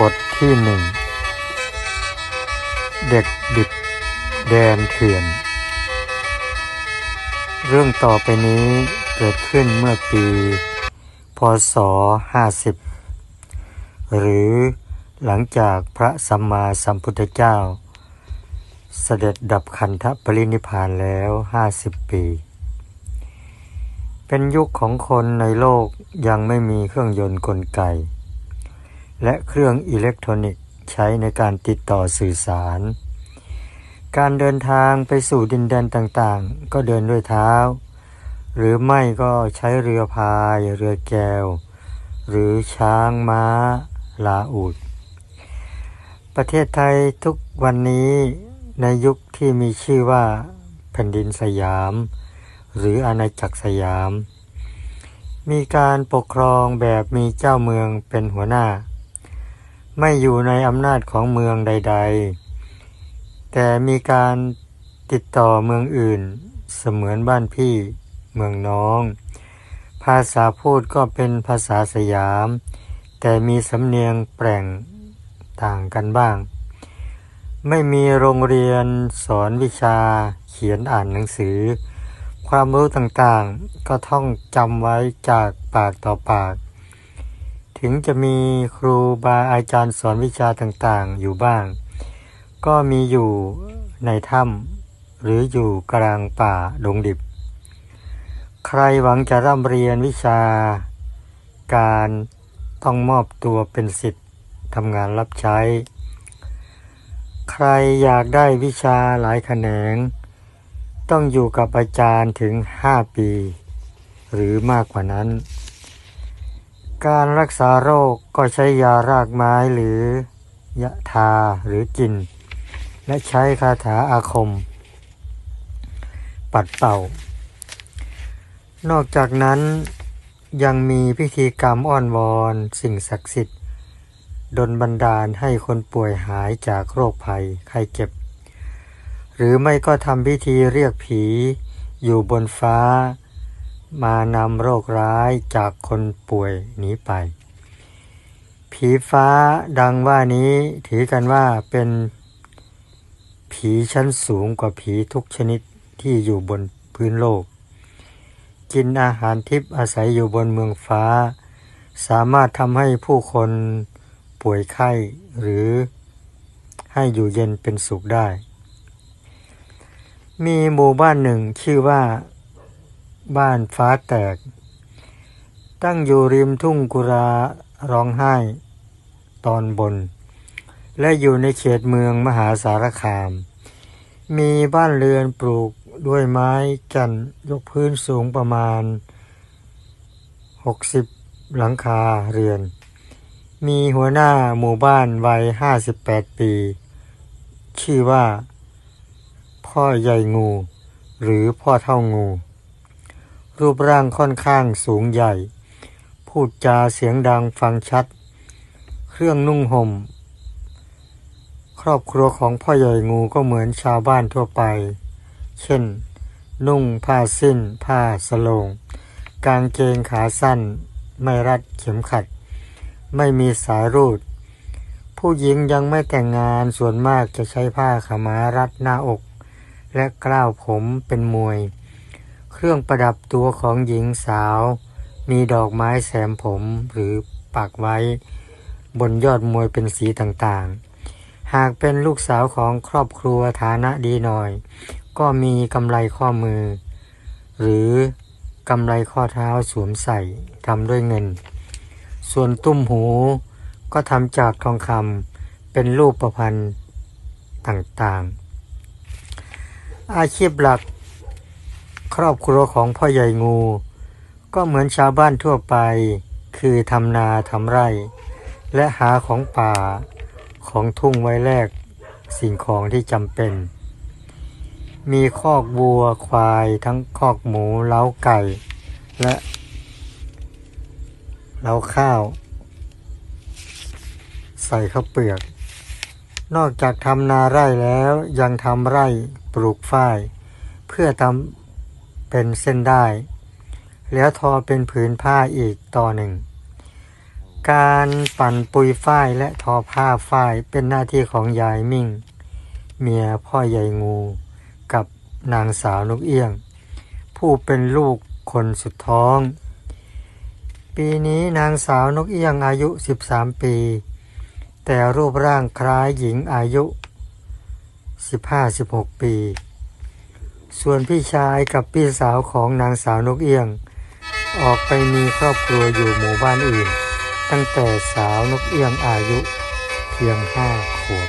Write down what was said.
บทที่หนึ่ง เด็กดิบแดนเถื่อน เรื่องต่อไปนี้เกิดขึ้นเมื่อปี พศ 50 หรือหลังจากพระสัมมาสัมพุทธเจ้า เสด็จดับขันธปรินิพานแล้ว 50 ปี เป็นยุคของคนในโลกยังไม่มีเครื่องยนต์กลไก และเครื่องอิเล็กทรอนิกส์ใช้ในการติดต่อสื่อสาร การเดินทางไปสู่ดินแดนต่างๆ ก็เดินด้วยเท้า หรือไม่ก็ใช้เรือพาย เรือแก้ว หรือช้างม้า ลาอูด ประเทศไทยทุกวันนี้ในยุคที่มีชื่อว่าแผ่นดินสยาม หรืออาณาจักรสยาม มีการปกครองแบบมีเจ้าเมืองเป็นหัวหน้า ไม่อยู่ในอำนาจของเมืองใด ๆ แต่มีการติดต่อเมืองอื่น เสมือนบ้านพี่เมืองน้อง ภาษาพูดก็เป็นภาษาสยาม แต่มีสำเนียงแปลงต่างกันบ้าง ไม่มีโรงเรียนสอนวิชาเขียนอ่านหนังสือ ความรู้ต่างๆก็ท่องจำไว้จากปากต่อปาก ถึงจะมีครูบาอาจารย์สอนวิชาต่างๆ อยู่บ้าง ก็มีอยู่ในถ้ำหรืออยู่กลางป่าดงดิบ ใครหวังจะร่ำเรียนวิชา การต้องมอบตัวเป็นสิทธิ์ทำงานรับใช้ ใครอยากได้วิชาหลายแขนง ต้องอยู่กับอาจารย์ถึง 5 ปี หรือมากกว่านั้น การรักษาโรคก็ใช้ยารากไม้หรือยะทาหรือกิน และใช้คาถาอาคม ปัดเป่า นอกจากนั้นยังมีพิธีกรรมอ้อนวอนสิ่งศักดิ์สิทธิ์ดนบันดาลให้คนป่วยหายจากโรคภัยไข้เจ็บ หรือไม่ก็ทำพิธีเรียกผีอยู่บนฟ้า มานำโรคร้ายจากคนป่วยหนีไป ผีฟ้าดังว่านี้ถือกันว่าเป็นผีชั้นสูงกว่าผีทุกชนิดที่อยู่บนพื้นโลก กินอาหารทิพย์อาศัยอยู่บนเมืองฟ้า สามารถทำให้ผู้คนป่วยไข้หรือให้อยู่เย็นเป็นสุขได้ มีหมู่บ้านหนึ่งชื่อว่า บ้านฟ้าแตก ตั้งอยู่ริมทุ่งกุราร้องไห้ตอนบน และอยู่ในเขตเมืองมหาสารคาม มีบ้านเรือนปลูกด้วยไม้จันยกพื้นสูงประมาณ 60 หลังคาเรือน มีหัวหน้าหมู่บ้านวัย 58 ปี ชื่อว่า พ่อใหญ่งู หรือพ่อเท่างู รูปร่างค่อนข้างสูงใหญ่ พูดจาเสียงดังฟังชัด เครื่องนุ่งห่ม ครอบครัวของพ่อใหญ่งูก็เหมือนชาวบ้านทั่วไป เช่น นุ่งผ้าสิ้น ผ้าสโลง กางเกงขาสั้น ไม่รัดเข็มขัด ไม่มีสายรูด ผู้หญิงยังไม่แต่งงานส่วนมากจะใช้ผ้าขาม้ารัดหน้าอก และกล้าวผมเป็นมวย เครื่องประดับตัวของหญิงสาว มีดอกไม้แสมผมหรือปักไว้ บนยอดมวยเป็นสีต่างๆ หากเป็นลูกสาวของครอบครัวฐานะดีหน่อย ก็มีกำไรข้อมือ หรือกำไรข้อเท้าสวมใส่ทำด้วยเงิน ส่วนตุ้มหูก็ทำจากทองคำเป็นรูปประพันธ์ต่างๆ อาชีพหลัก ครอบครัวของพ่อใหญ่งู ก็เหมือนชาวบ้านทั่วไป คือทำนาทำไร่ และหาของป่าของทุ่งไว้แลกสิ่งของที่จำเป็น มีคอกวัวควายทั้งคอกหมูเล้าไก่ และเล้าข้าว ใส่ข้าวเปลือก นอกจากทำนาไร่แล้วยังทำไร่ปลูกฝ้าย เพื่อทำ เป็นเส้นได้ แล้วทอเป็นผืนผ้าอีกต่อหนึ่ง การปั่นปุยฝ้ายและทอผ้าฝ้ายเป็นหน้าที่ของยายมิ่ง เมียพ่อใหญ่งู กับนางสาวนกเอี้ยง ผู้เป็นลูกคนสุดท้อง ปีนี้นางสาวนกเอี้ยงอายุ 13 ปี แต่รูปร่างคล้ายหญิงอายุ 15-16 ปี ส่วนพี่ชายกับพี่สาวของนางสาวนกเอี้ยง ออกไปมีครอบครัวอยู่หมู่บ้านอื่น ตั้งแต่สาวนกเอี้ยงอายุเพียงห้าขวบ